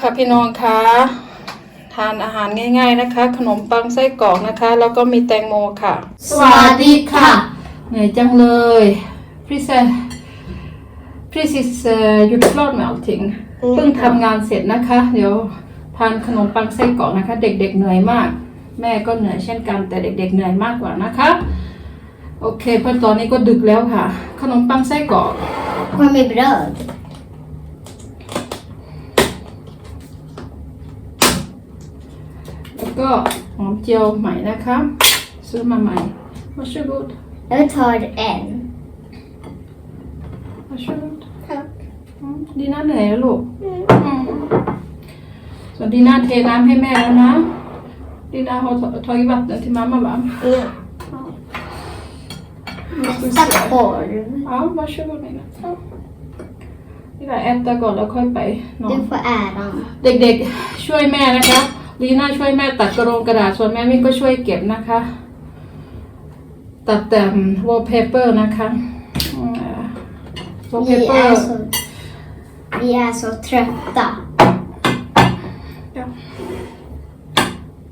ค่ะพี่น้องคะทานอาหารง่าย ๆนะคะ ขนมปังไส้กรอกนะคะ แล้วก็มีแตงโมค่ะ สวัสดีค่ะเหนื่อยจังเลยพี่เซพี่ซิสหยุดรอด med allting เพิ่งทำงานเสร็จนะคะ เดี๋ยวทานขนมปังไส้กรอกนะคะ เด็ก ๆ เหนื่อยมาก แม่ก็เหนื่อยเช่นกันแต่เด็ก ๆ เหนื่อยมากกว่านะคะ โอเคเพราะตอนนี้ก็ดึกแล้วค่ะ ขนมปังไส้กรอก Vad med bröd? แล้ว ก็หอมเจียวใหม่นะคะ ซื้อมาใหม่ varsågod Jag tar en. varsågod Tack. อืมดีน่าเหนื่อยแล้วลูกอืมส่วนดีน่าเทน้ำให้แม่แล้วนะ ดีน่า har tagit vattnet till mamma va? Ja. Nästa korv. Ja, varsågod Nina. Ja. Vi får äta ก่อนแล้วค่อยไปนอน Du får äran. เด็กๆช่วยแม่นะคะ ลีน่าช่วยแม่ตัดกระโรงกระดาษส่วนแม่มิ่งก็ช่วยเก็บนะคะ ตัดแต่ wallpaper นะคะอืม Vi wallpaper är så, vi är så trötta.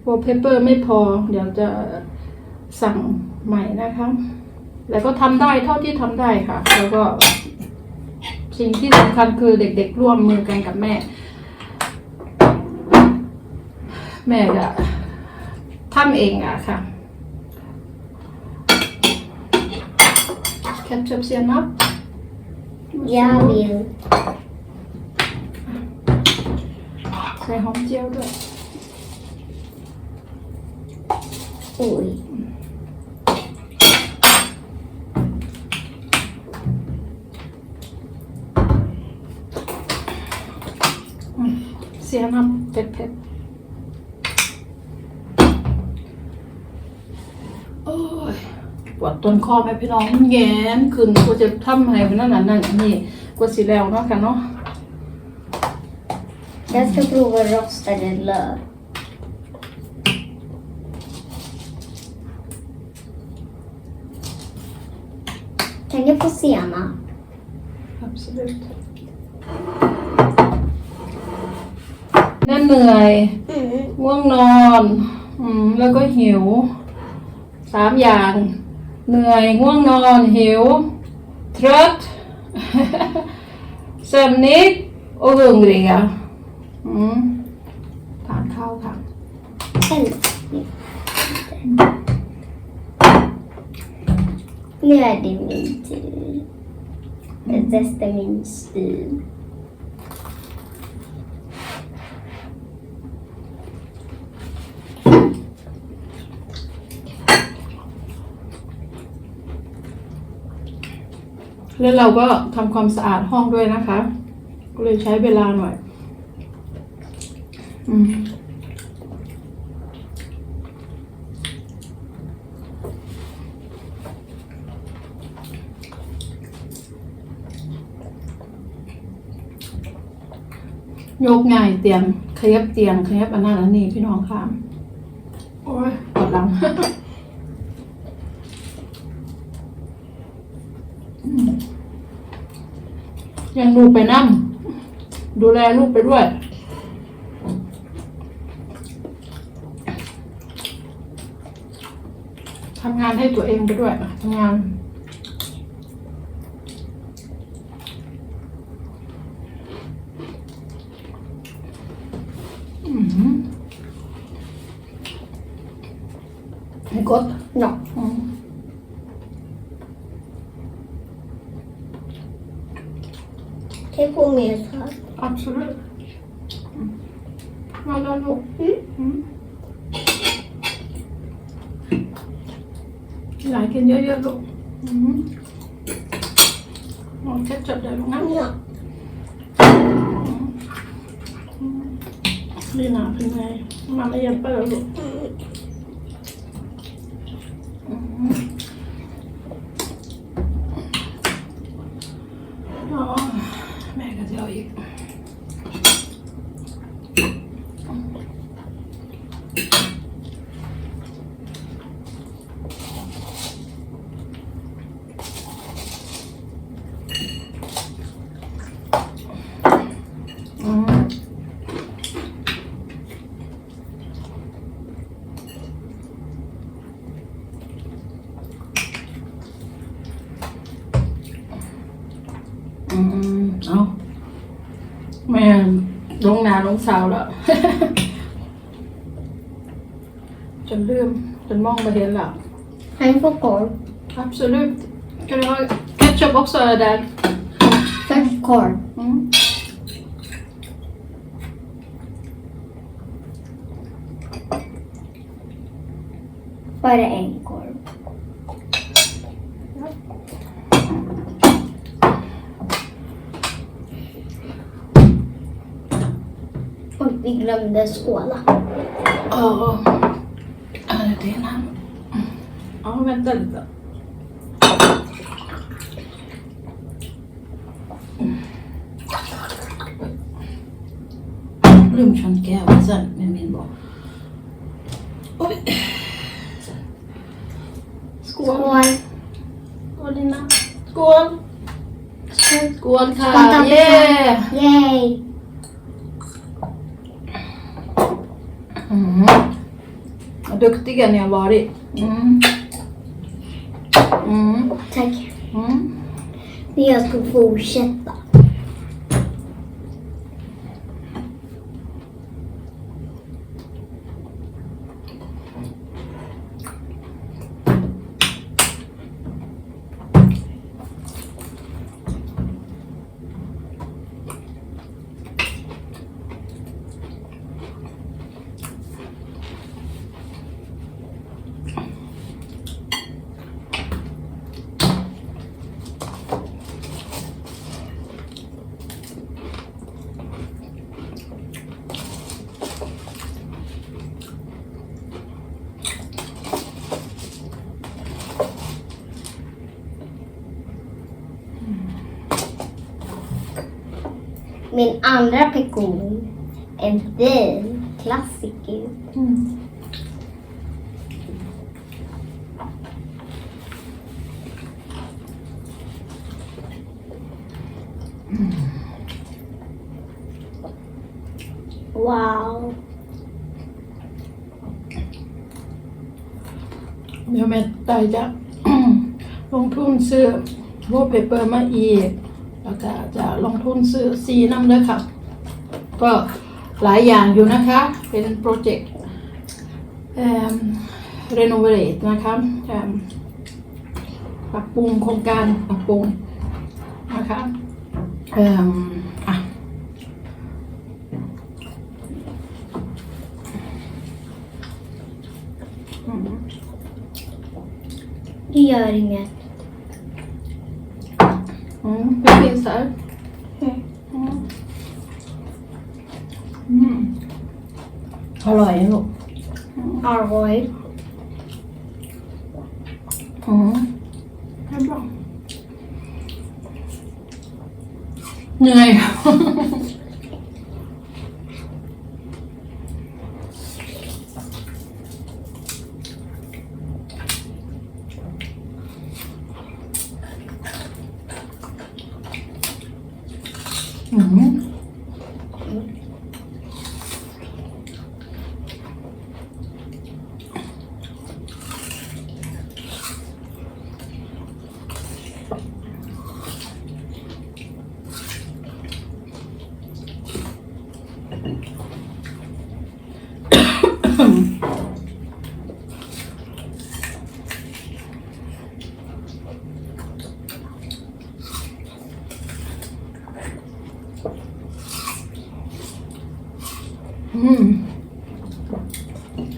wallpaper ไม่พอ เดี๋ยวจะสั่งใหม่นะคะ แล้วก็ทำได้เท่าที่ทำได้ค่ะ แล้วก็สิ่งที่สำคัญคือเด็กๆร่วมมือกันกับแม่ แม่จะทำเองอะค่ะ ketchup senap Jag vill. ใส่หอมเจียวด้วย Oj. เสียน้ำเผ็ดเผ็ดโอ้ย ปวดต้นคอไหมพี่น้องแงนขึ้นกูจะทำอะไรเป็นนั่นนั่นนั่นนี่กูสิแล้วเนาะค่ะเนาะ Jag ska prova rostade löv. Kan jag få senap? absolut นั่นเหนื่อยง่วงนอน อืม แล้วก็หิว สามอย่าง เหนื่อยง่วงนอนหิว trött sömnig och hungriga อืมทานข้าวค่ะ En. Nu är det min tur. Jag testar min stil. แล้วเราก็ทำความสะอาดห้องด้วยนะคะ ก็เลยใช้เวลาหน่อย อืมยกง่ายเตียงขยับเตียงขยับอันนั้นอันนี้พี่น้องค่ะ โอ้ยปวดหลัง ยังลูไปนั่งดูแลลูกไปด้วย ทำงานให้ตัวเองไปด้วยทำงานอืมกด Ja. อื ม Kan jag få mer så här? Absolut. Mm. Ja, då, då. Mm. หลายกินเยอะๆลูกอืมลองแคป ต่ออีก嗯，好。 อืม ลงนาลงสาวแล้ว จนลืมจนมองไม่เห็นแล้ว Han får korv. Absolut. Kan du ha ketchup också där? Först korv. Mm. Bara en Vi glömde skåla. Ja. Ja, det är en här. Ja, vänta lite. Glöm köntgräva sen med min barn. Skål. Skål. Skål Lina. Skål. Skål. Skål. Tante. Yeah. Yay! Mm. Vad duktiga ni har varit. Mm. Mm. Tack. Mm. Jag ska fortsätta. Min andra pekon. En fin klassiker. Mm. Wow. เดี๋ยวแม่ตายจะลงทุนซื้อวอลเปเปอร์มาอีก แล้วก็จะลงทุนซื้อซีน้ำด้วยค่ะ ก็หลายอย่างอยู่นะคะ เป็นโปรเจกต์เรโนเวทนะคะปรับปรุงโครงการปรับปรุงนะคะเอ่อะ Mm. Det gör inget. Mm, det finns här. Mm. Mm. Mm. อร่อยนะลูก Alroy. อืมเรียบร้อยเหนื่อย อืม อืม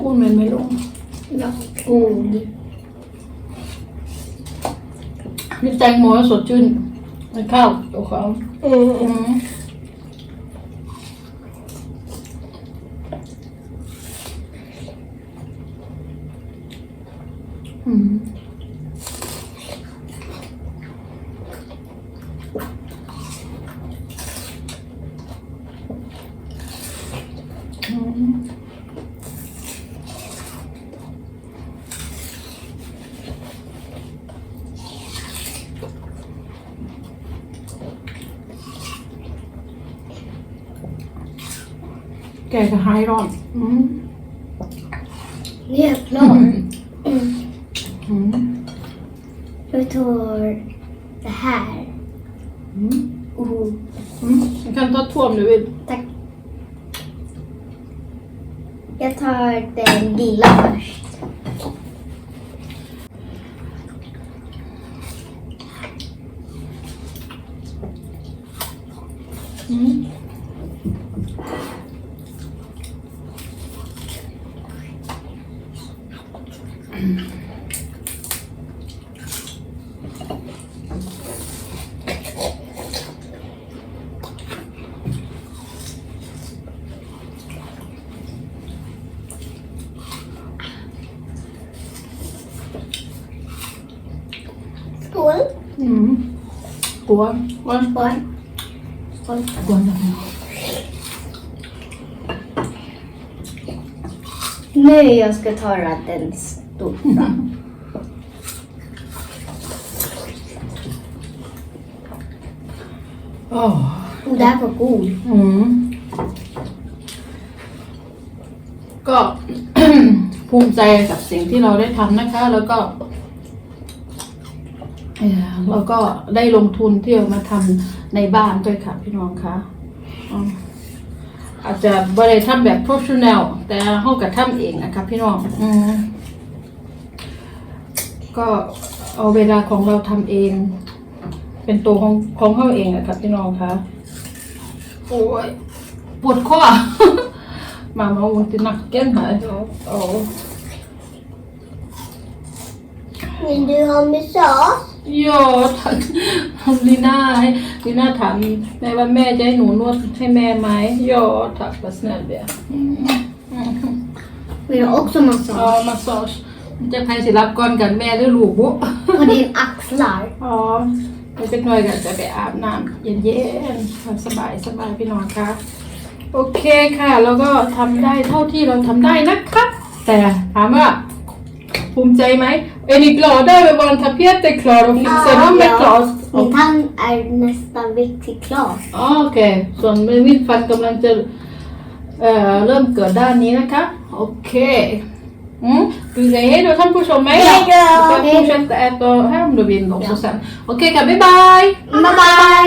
กุ้งมันไม่ลง Ja, god. มีแตงโมสดชื่นมันข้าวตัวเขา Mm. อืมอืมอื แกจะหายรอดอืมเรียกรอด อืม mm. mm. mm. Jag tar det här. Du kan ta två om du vill. jag tar den lilla först. Skål. Skål. Skål. Skål. Skål. Nu jag ska ta den stora. Åh. Och det här var god. อืมก็ ภูมิใจกับสิ่งที่เราได้ทำนะคะ แล้วก็เอ่อ แล้วก็ได้ลงทุนที่เอามาทำในบ้านด้วยค่ะพี่น้องคะอืมอาจจะบริทำแบบ professional แต่ห้องกับทำเองนะคะพี่น้องอืมก็เอาเวลาของเราทำเอง เป็นตัวของของเขาเองนะคะพี่น้องคะโอ้ยปวดคอ Mamma har ont i nacken här. Ja. Vill du ha massage? Ja, tack. Lina, Lina ถามแม่ว่าแม่จะให้หนูนวดให้แม่ไหม Ja, tack vad snäll du är. Vill du också massage? Ja, massage. จะใครสิรับก่อนกันแม่หรือลูกบุ På din axlar. อ๋อไม่เป็นหน่อยกันจะไปอาบน้ำเย็นๆสบายสบายพี่น้องคะโอเคค่ะ แล้วก็ทำได้เท่าที่เราทำได้นะคะแต่ถามว่าภูมิใจไหม Är ni glada över vår tapet är klar och fixaren är klar? Min tand är nästan riktigt klar. อ๋อโอเคส่วนมือวิดฟันกำลังจะเอ่อเริ่มเกิดด้านนี้นะคะ โอเคอืมดู säger hej då ท่านผู้ชมไหม Hej då! Jag ska fortsätta äta här om du vill också sen. Okej, okay, ค่ะ บ๊ายบาย Bye bye!